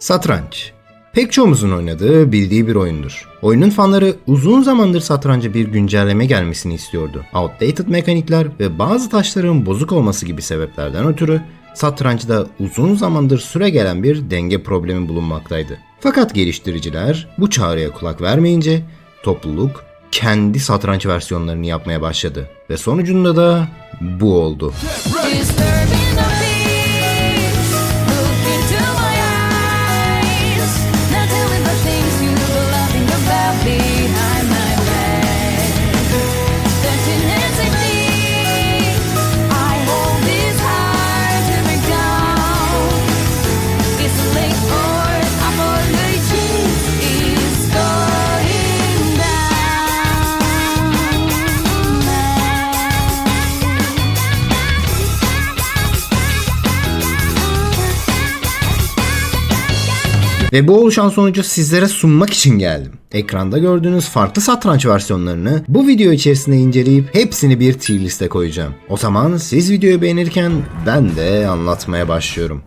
Satranç. Pek çoğumuzun oynadığı, bildiği bir oyundur. Oyunun fanları uzun zamandır satranca bir güncelleme gelmesini istiyordu. Outdated mekanikler ve bazı taşların bozuk olması gibi sebeplerden ötürü satrançta uzun zamandır süre gelen bir denge problemi bulunmaktaydı. Fakat geliştiriciler bu çağrıya kulak vermeyince topluluk kendi satranç versiyonlarını yapmaya başladı ve sonucunda da bu oldu. The Ve bu oluşan sonucu sizlere sunmak için geldim. Ekranda gördüğünüz farklı satranç versiyonlarını bu video içerisinde inceleyip hepsini bir tier liste koyacağım. O zaman siz videoyu beğenirken ben de anlatmaya başlıyorum.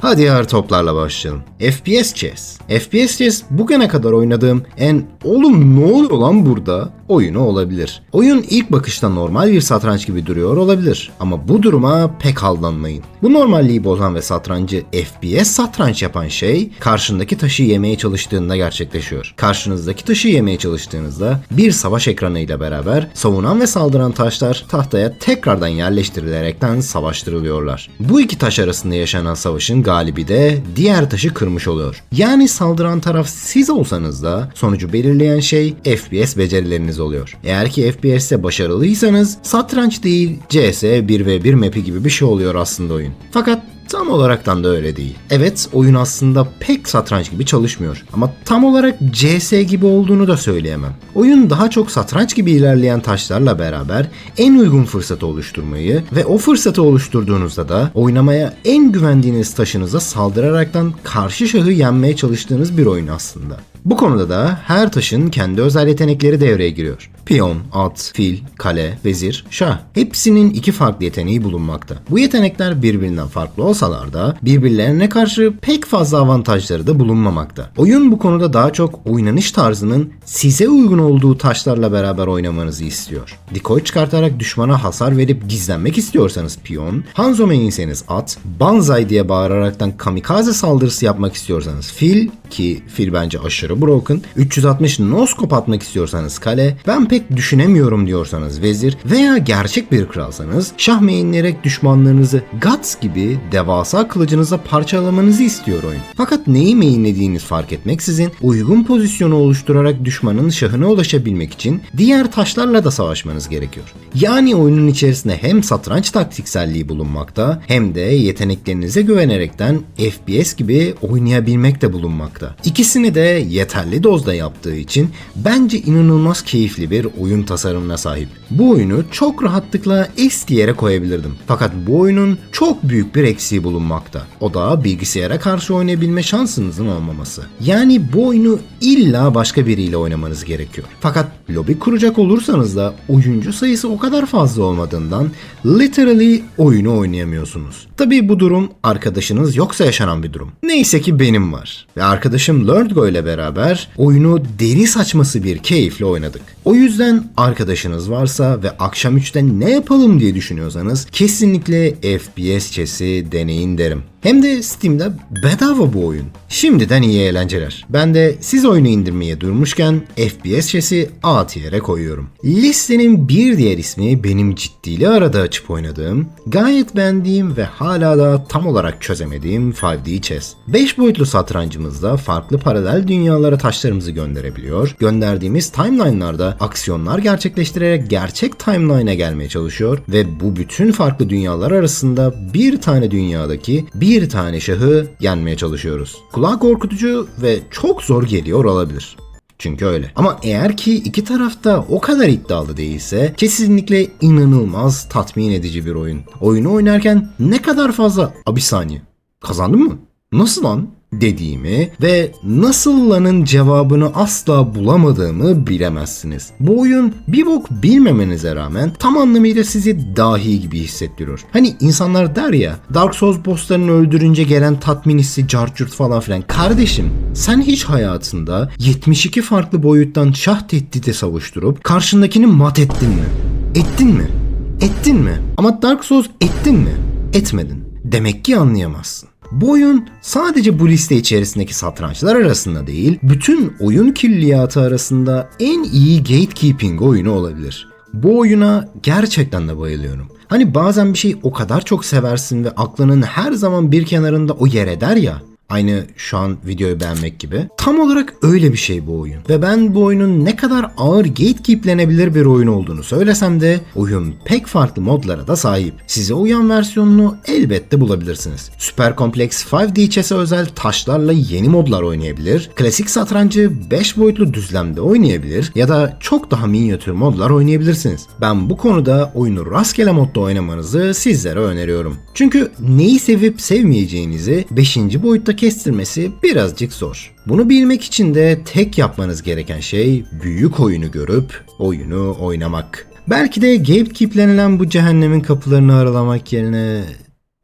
Hadi yar toplarla başlayalım. FPS Chess. FPS Chess bugüne kadar oynadığım en oğlum ne oluyor lan burada oyunu olabilir. Oyun ilk bakışta normal bir satranç gibi duruyor olabilir ama bu duruma pek aldanmayın. Bu normalliği bozan ve satrancı FPS satranç yapan şey karşındaki taşı yemeye çalıştığında gerçekleşiyor. Karşınızdaki taşı yemeye çalıştığınızda bir savaş ekranıyla beraber savunan ve saldıran taşlar tahtaya tekrardan yerleştirilerekten savaştırılıyorlar. Bu iki taş arasında yaşanan savaşın galibi de diğer taşı kırmış oluyor. Yani saldıran taraf siz olsanız da sonucu belirleyen şey FPS becerileriniz oluyor. Eğer ki FPS'te başarılıysanız satranç değil CS 1v1 map'i gibi bir şey oluyor aslında oyun. Fakat Tam olaraktan da öyle değil. Evet oyun aslında pek satranç gibi çalışmıyor ama tam olarak CS gibi olduğunu da söyleyemem. Oyun daha çok satranç gibi ilerleyen taşlarla beraber en uygun fırsatı oluşturmayı ve o fırsatı oluşturduğunuzda da oynamaya en güvendiğiniz taşınıza saldıraraktan karşı şahı yenmeye çalıştığınız bir oyun aslında. Bu konuda da her taşın kendi özel yetenekleri devreye giriyor. Piyon, at, fil, kale, vezir, şah. Hepsinin iki farklı yeteneği bulunmakta. Bu yetenekler birbirinden farklı olsalar da birbirlerine karşı pek fazla avantajları da bulunmamakta. Oyun bu konuda daha çok oynanış tarzının size uygun olduğu taşlarla beraber oynamanızı istiyor. Decoy çıkartarak düşmana hasar verip gizlenmek istiyorsanız piyon, Hanzo main'seniz at, Banzai diye bağıraraktan kamikaze saldırısı yapmak istiyorsanız fil ki fil bence aşırı broken, 360 noskop atmak istiyorsanız kale, ben pek düşünemiyorum diyorsanız vezir veya gerçek bir kralsanız şah mainleyerek düşmanlarınızı Guts gibi devasa kılıcınıza parçalamanızı istiyor oyun. Fakat neyi mainlediğiniz fark etmeksizin uygun pozisyonu oluşturarak düşmanın şahına ulaşabilmek için diğer taşlarla da savaşmanız gerekiyor. Yani oyunun içerisinde hem satranç taktikselliği bulunmakta hem de yeteneklerinize güvenerekten FPS gibi oynayabilmek de bulunmakta. İkisini de yeterli dozda yaptığı için bence inanılmaz keyifli bir oyun tasarımına sahip. Bu oyunu çok rahatlıkla S yere koyabilirdim. Fakat bu oyunun çok büyük bir eksiği bulunmakta. O da bilgisayara karşı oynayabilme şansınızın olmaması. Yani bu oyunu illa başka biriyle oynamanız gerekiyor. Fakat lobi kuracak olursanız da oyuncu sayısı o kadar fazla olmadığından literally oyunu oynayamıyorsunuz. Tabii bu durum arkadaşınız yoksa yaşanan bir durum. Neyse ki benim var. Ve arkadaşım LearnGo ile beraber oyunu deri saçması bir keyifle oynadık. O yüzden arkadaşınız varsa ve akşam 3'te ne yapalım diye düşünüyorsanız kesinlikle FPS chess'i deneyin derim. Hem de Steam'de bedava bu oyun. Şimdiden iyi eğlenceler. Ben de siz oyunu indirmeye durmuşken FPS chess'i A tier'e koyuyorum. Listenin bir diğer ismi benim ciddiyle arada açıp oynadığım, gayet beğendiğim ve hala da tam olarak çözemediğim 5D Chess. 5 boyutlu satrancımızda farklı paralel dünyalara taşlarımızı gönderebiliyor. Gönderdiğimiz timeline'larda aksiyonlar gerçekleştirerek gerçek timeline'a gelmeye çalışıyor ve bu bütün farklı dünyalar arasında bir tane dünyadaki bir tane şahı yenmeye çalışıyoruz. Kulağa korkutucu ve çok zor geliyor olabilir. Çünkü öyle. Ama eğer ki iki tarafta o kadar iddialı değilse kesinlikle inanılmaz tatmin edici bir oyun. Oyunu oynarken ne kadar fazla... Abi saniye. Kazandın mı? Nasıl lan? Dediğimi ve nasıl lanın cevabını asla bulamadığımı bilemezsiniz. Bu oyun bir bok bilmemenize rağmen tam anlamıyla sizi dahi gibi hissettiriyor. Hani insanlar der ya Dark Souls bosslarını öldürünce gelen tatmin hissi carcurt falan filan. Kardeşim sen hiç hayatında 72 farklı boyuttan şah tehdidi savuşturup karşındakini mat ettin mi? Ettin mi? Ettin mi? Ama Dark Souls ettin mi? Etmedin. Demek ki anlayamazsın. Bu oyun sadece bu liste içerisindeki satrançlar arasında değil, bütün oyun külliyatı arasında en iyi gatekeeping oyunu olabilir. Bu oyuna gerçekten de bayılıyorum. Hani bazen bir şey o kadar çok seversin ve aklının her zaman bir kenarında o yer eder ya. Aynı şu an videoyu beğenmek gibi. Tam olarak öyle bir şey bu oyun. Ve ben bu oyunun ne kadar ağır gatekeeplenebilir bir oyun olduğunu söylesem de oyun pek farklı modlara da sahip. Size uyan versiyonunu elbette bulabilirsiniz. Super kompleks 5D chess'e özel taşlarla yeni modlar oynayabilir, klasik satrancı 5 boyutlu düzlemde oynayabilir ya da çok daha minyatür modlar oynayabilirsiniz. Ben bu konuda oyunu rastgele modda oynamanızı sizlere öneriyorum. Çünkü neyi sevip sevmeyeceğinizi 5. boyutta kestirmesi birazcık zor. Bunu bilmek için de tek yapmanız gereken şey büyük oyunu görüp oyunu oynamak. Belki de gatekeeplenilen bu cehennemin kapılarını aralamak yerine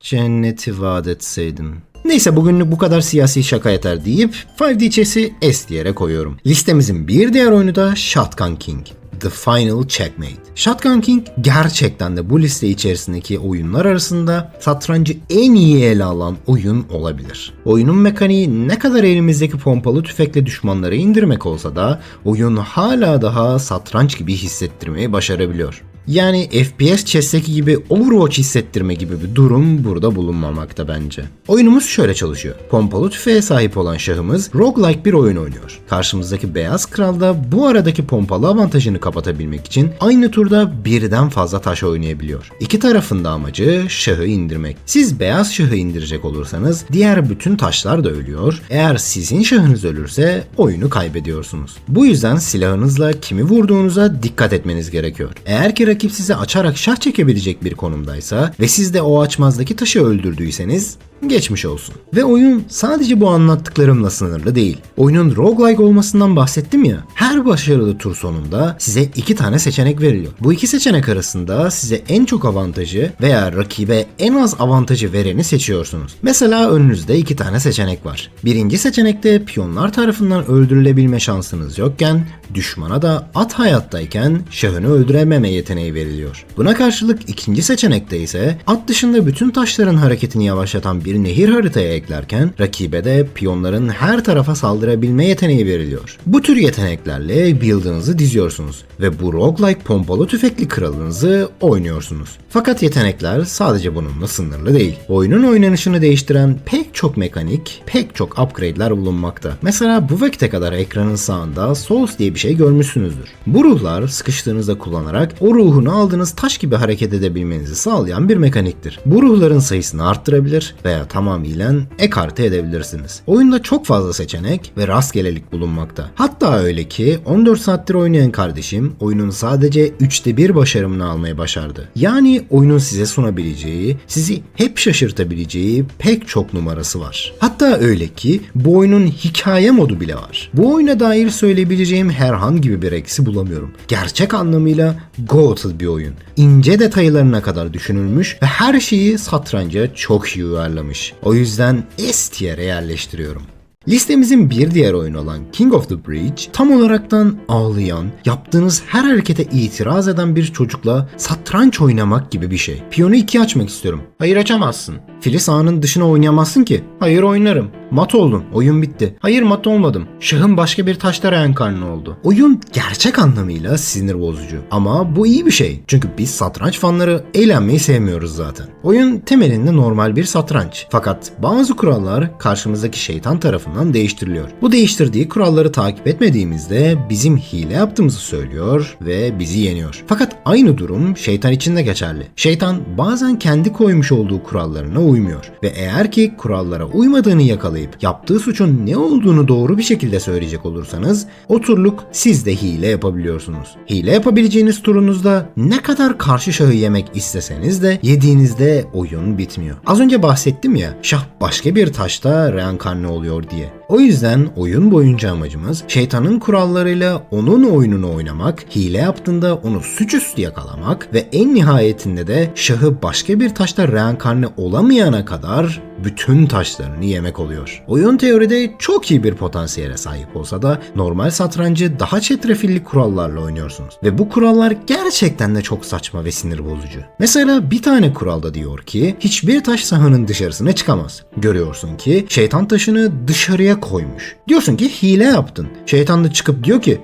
cenneti vaat etseydim. Neyse bugünlük bu kadar siyasi şaka yeter deyip 5D Chess'i S diyerek koyuyorum. Listemizin bir diğer oyunu da Shotgun King. The Final Checkmate. Shotgun King gerçekten de bu liste içerisindeki oyunlar arasında satrancı en iyi ele alan oyun olabilir. Oyunun mekaniği ne kadar elimizdeki pompalı tüfekle düşmanları indirmek olsa da oyun hala daha satranç gibi hissettirmeyi başarabiliyor. Yani FPS chess'teki gibi Overwatch hissettirme gibi bir durum burada bulunmamakta bence. Oyunumuz şöyle çalışıyor. Pompalı tüfeğe sahip olan şahımız roguelike bir oyun oynuyor. Karşımızdaki beyaz kral da bu aradaki pompalı avantajını kapatabilmek için aynı turda birden fazla taş oynayabiliyor. İki tarafın da amacı şahı indirmek. Siz beyaz şahı indirecek olursanız diğer bütün taşlar da ölüyor. Eğer sizin şahınız ölürse oyunu kaybediyorsunuz. Bu yüzden silahınızla kimi vurduğunuza dikkat etmeniz gerekiyor. Eğer ki rakip size açarak şah çekebilecek bir konumdaysa ve siz de o açmazdaki taşı öldürdüyseniz geçmiş olsun. Ve oyun sadece bu anlattıklarımla sınırlı değil. Oyunun roguelike olmasından bahsettim ya. Her başarılı tur sonunda size iki tane seçenek veriliyor. Bu iki seçenek arasında size en çok avantajı veya rakibe en az avantajı vereni seçiyorsunuz. Mesela önünüzde iki tane seçenek var. Birinci seçenekte piyonlar tarafından öldürülebilme şansınız yokken düşmana da at hayattayken şahını öldürememe yeteneği veriliyor. Buna karşılık ikinci seçenekte ise at dışında bütün taşların hareketini yavaşlatan bir nehir haritaya eklerken rakibe de piyonların her tarafa saldırabilme yeteneği veriliyor. Bu tür yeteneklerle build'ınızı diziyorsunuz ve bu roguelike pompalı tüfekli kralınızı oynuyorsunuz. Fakat yetenekler sadece bununla sınırlı değil. Oyunun oynanışını değiştiren pek çok mekanik, pek çok upgrade'ler bulunmakta. Mesela bu vakite kadar ekranın sağında Souls diye bir şey görmüşsünüzdür. Bu ruhlar sıkıştığınızda kullanarak o ruhunu aldığınız taş gibi hareket edebilmenizi sağlayan bir mekaniktir. Bu ruhların sayısını arttırabilir veya tamamıyla ekarte edebilirsiniz. Oyunda çok fazla seçenek ve rastgelelik bulunmakta. Hatta öyle ki 14 saattir oynayan kardeşim oyunun sadece 3'te 1 başarımını almayı başardı. Yani oyunun size sunabileceği, sizi hep şaşırtabileceği pek çok numarası var. Hatta öyle ki bu oyunun hikaye modu bile var. Bu oyuna dair söyleyebileceğim herhangi bir eksi bulamıyorum. Gerçek anlamıyla goated bir oyun. İnce detaylarına kadar düşünülmüş ve her şeyi satranca çok iyi uyarlamış. O yüzden S tier'e yerleştiriyorum. Listemizin bir diğer oyunu olan King of the Bridge tam olaraktan ağlayan, yaptığınız her harekete itiraz eden bir çocukla satranç oynamak gibi bir şey. Piyonu ikiye açmak istiyorum. Hayır açamazsın. Fili sahanın dışına oynayamazsın ki. Hayır oynarım. Mat oldun. Oyun bitti. Hayır mat olmadım. Şahın başka bir taşta reenkarne oldu. Oyun gerçek anlamıyla sinir bozucu. Ama bu iyi bir şey. Çünkü biz satranç fanları eğlenmeyi sevmiyoruz zaten. Oyun temelinde normal bir satranç. Fakat bazı kurallar karşımızdaki şeytan tarafından değiştiriliyor. Bu değiştirdiği kuralları takip etmediğimizde bizim hile yaptığımızı söylüyor ve bizi yeniyor. Fakat aynı durum şeytan için de geçerli. Şeytan bazen kendi koymuş olduğu kurallarına uymuyor ve eğer ki kurallara uymadığını yakalayıp yaptığı suçun ne olduğunu doğru bir şekilde söyleyecek olursanız o turluk siz de hile yapabiliyorsunuz. Hile yapabileceğiniz turunuzda ne kadar karşı şahı yemek isteseniz de yediğinizde oyun bitmiyor. Az önce bahsettim ya şah başka bir taşta reenkarne oluyor diye. O yüzden oyun boyunca amacımız şeytanın kurallarıyla onun oyununu oynamak, hile yaptığında onu suçüstü yakalamak ve en nihayetinde de şahı başka bir taşta reenkarne olamayana kadar bütün taşlarını yemek oluyor. Oyun teoride çok iyi bir potansiyele sahip olsa da normal satrancı daha çetrefilli kurallarla oynuyorsunuz. Ve bu kurallar gerçekten de çok saçma ve sinir bozucu. Mesela bir tane kuralda diyor ki hiçbir taş sahanın dışarısına çıkamaz. Görüyorsun ki şeytan taşını dışarıya koymuş. Diyorsun ki hile yaptın. Şeytan da çıkıp diyor ki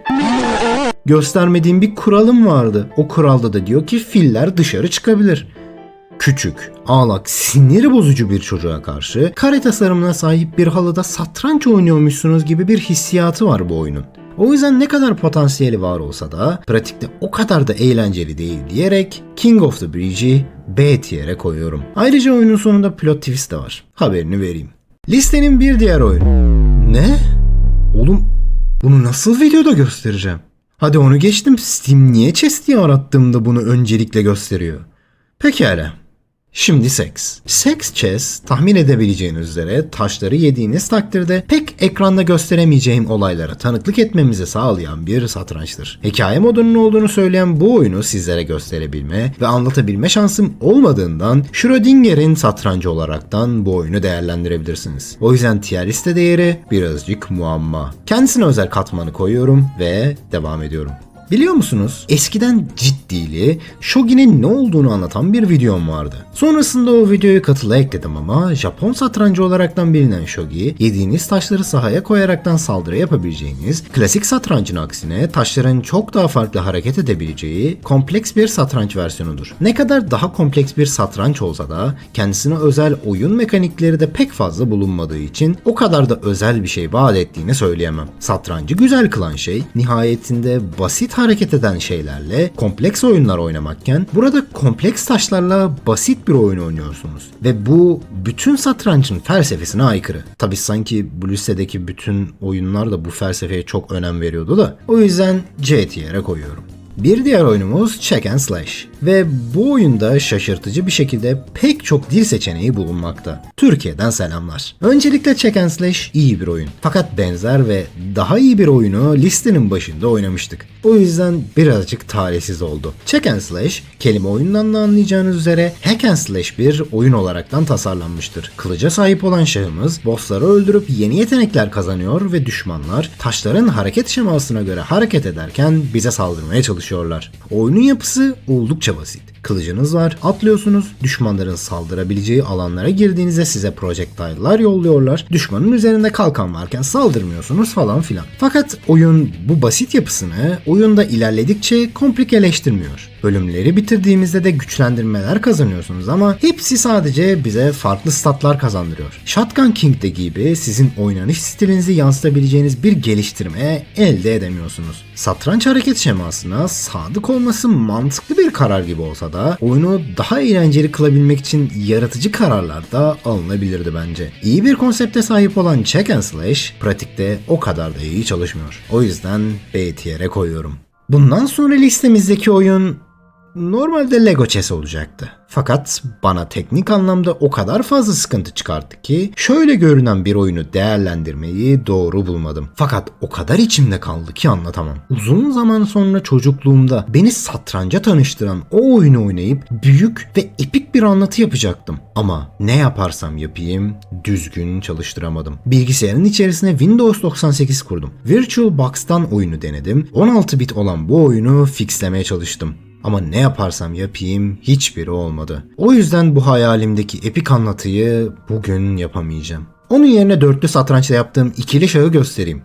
göstermediğim bir kuralım vardı. O kuralda da diyor ki filler dışarı çıkabilir. Küçük, ağlak, sinir bozucu bir çocuğa karşı kare tasarımına sahip bir halıda satranç oynuyormuşsunuz gibi bir hissiyatı var bu oyunun. O yüzden ne kadar potansiyeli var olsa da pratikte o kadar da eğlenceli değil diyerek King of the Bridge'i B tier'e koyuyorum. Ayrıca oyunun sonunda plot twist de var. Haberini vereyim. Listenin bir diğer oyunu. Ne? Oğlum bunu nasıl videoda göstereceğim? Hadi onu geçtim. Steam niye chess diye arattığımda bunu öncelikle gösteriyor? Pekala. Şimdi seks. Seks chess tahmin edebileceğiniz üzere taşları yediğiniz takdirde pek ekranda gösteremeyeceğim olaylara tanıklık etmemizi sağlayan bir satrançtır. Hikaye modunun olduğunu söyleyen bu oyunu sizlere gösterebilme ve anlatabilme şansım olmadığından Schrödinger'in satrancı olaraktan bu oyunu değerlendirebilirsiniz. O yüzden tier liste değeri birazcık muamma. Kendisine özel katmanı koyuyorum ve devam ediyorum. Biliyor musunuz? Eskiden ciddili, Shogi'nin ne olduğunu anlatan bir videom vardı. Sonrasında o videoyu katıla ekledim ama Japon satrancı olaraktan bilinen Shogi, yediğiniz taşları sahaya koyaraktan saldırı yapabileceğiniz, klasik satrancın aksine taşların çok daha farklı hareket edebileceği kompleks bir satranç versiyonudur. Ne kadar daha kompleks bir satranç olsa da kendisine özel oyun mekanikleri de pek fazla bulunmadığı için o kadar da özel bir şey vaat ettiğini söyleyemem. Satrancı güzel kılan şey nihayetinde basit hareket eden şeylerle kompleks oyunlar oynamakken burada kompleks taşlarla basit bir oyun oynuyorsunuz. Ve bu bütün satrançın felsefesine aykırı. Tabi sanki bu listedeki bütün oyunlar da bu felsefeye çok önem veriyordu da. O yüzden C tier'e koyuyorum. Bir diğer oyunumuz Check and Slash ve bu oyunda şaşırtıcı bir şekilde pek çok dil seçeneği bulunmakta. Türkiye'den selamlar. Öncelikle Check and Slash iyi bir oyun. Fakat benzer ve daha iyi bir oyunu listenin başında oynamıştık. O yüzden birazcık talihsiz oldu. Check and Slash kelime oyundan da anlayacağınız üzere Hack and Slash bir oyun olaraktan tasarlanmıştır. Kılıca sahip olan şahımız bossları öldürüp yeni yetenekler kazanıyor ve düşmanlar taşların hareket şemasına göre hareket ederken bize saldırmaya çalışıyorlar. Oyunun yapısı oldukça basit. Kılıcınız var, atlıyorsunuz, düşmanların saldırabileceği alanlara girdiğinizde size projektaylar yolluyorlar. Düşmanın üzerinde kalkan varken saldırmıyorsunuz falan filan. Fakat oyun bu basit yapısını oyunda ilerledikçe komplikeleştirmiyor. Bölümleri bitirdiğimizde de güçlendirmeler kazanıyorsunuz ama hepsi sadece bize farklı statlar kazandırıyor. Shotgun King'de gibi sizin oynanış stilinizi yansıtabileceğiniz bir geliştirme elde edemiyorsunuz. Satranç hareket şemasına sadık olması mantıklı bir karar gibi olsa da oyunu daha eğlenceli kılabilmek için yaratıcı kararlar da alınabilirdi bence. İyi bir konsepte sahip olan Check and Slash pratikte o kadar da iyi çalışmıyor. O yüzden B tier'e koyuyorum. Bundan sonra listemizdeki oyun normalde Lego Chess olacaktı. Fakat bana teknik anlamda o kadar fazla sıkıntı çıkarttı ki şöyle görünen bir oyunu değerlendirmeyi doğru bulmadım. Fakat o kadar içimde kaldı ki anlatamam. Uzun zaman sonra çocukluğumda beni satranca tanıştıran o oyunu oynayıp büyük ve epik bir anlatı yapacaktım. Ama ne yaparsam yapayım düzgün çalıştıramadım. Bilgisayarın içerisine Windows 98 kurdum. VirtualBox'tan oyunu denedim. 16 bit olan bu oyunu fixlemeye çalıştım. Ama ne yaparsam yapayım hiçbiri olmadı. O yüzden bu hayalimdeki epik anlatıyı bugün yapamayacağım. Onun yerine dörtlü satrançta yaptığım ikili şahı göstereyim.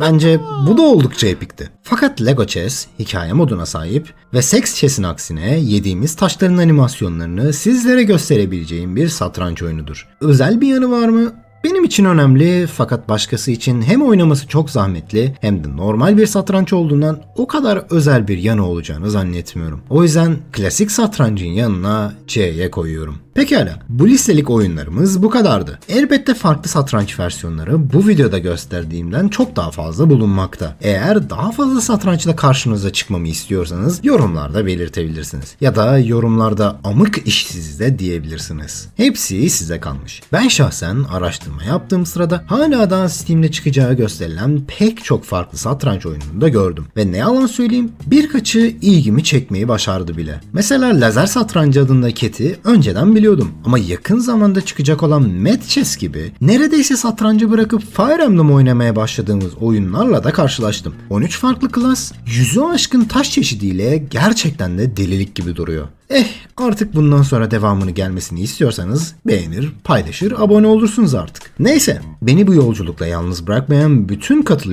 Bence bu da oldukça epikti. Fakat Lego Chess hikaye moduna sahip ve Sex Chess'in aksine yediğimiz taşların animasyonlarını sizlere gösterebileceğim bir satranç oyunudur. Özel bir yanı var mı? Benim için önemli fakat başkası için hem oynaması çok zahmetli hem de normal bir satranç olduğundan o kadar özel bir yanı olacağını zannetmiyorum. O yüzden klasik satrancın yanına C'ye koyuyorum. Pekala, bu listelik oyunlarımız bu kadardı. Elbette farklı satranç versiyonları bu videoda gösterdiğimden çok daha fazla bulunmakta. Eğer daha fazla satrançla karşınıza çıkmamı istiyorsanız yorumlarda belirtebilirsiniz. Ya da yorumlarda amık işsiz de diyebilirsiniz. Hepsi size kalmış. Ben şahsen araştırma yaptığım sırada hala daha Steam'de çıkacağı gösterilen pek çok farklı satranç oyununu da gördüm. Ve ne yalan söyleyeyim birkaçı ilgimi çekmeyi başardı bile. Mesela lazer satrancı adında keti önceden biliyordum. Ama yakın zamanda çıkacak olan Mad Chess gibi neredeyse satrancı bırakıp Fire Emblem oynamaya başladığımız oyunlarla da karşılaştım. 13 farklı klas, yüzü aşkın taş çeşidiyle gerçekten de delilik gibi duruyor. Eh artık bundan sonra devamını gelmesini istiyorsanız beğenir, paylaşır, abone olursunuz artık. Neyse beni bu yolculukla yalnız bırakmayan bütün katıl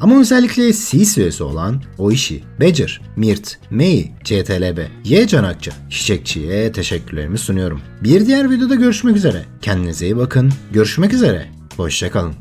ama özellikle SİS üyesi olan Oishi, Becer, Mirt, Mei, CTLB, Y Canakçı, Çiçekçi'ye teşekkürlerimi sunuyorum. Bir diğer videoda görüşmek üzere. Kendinize iyi bakın. Görüşmek üzere. Hoşçakalın.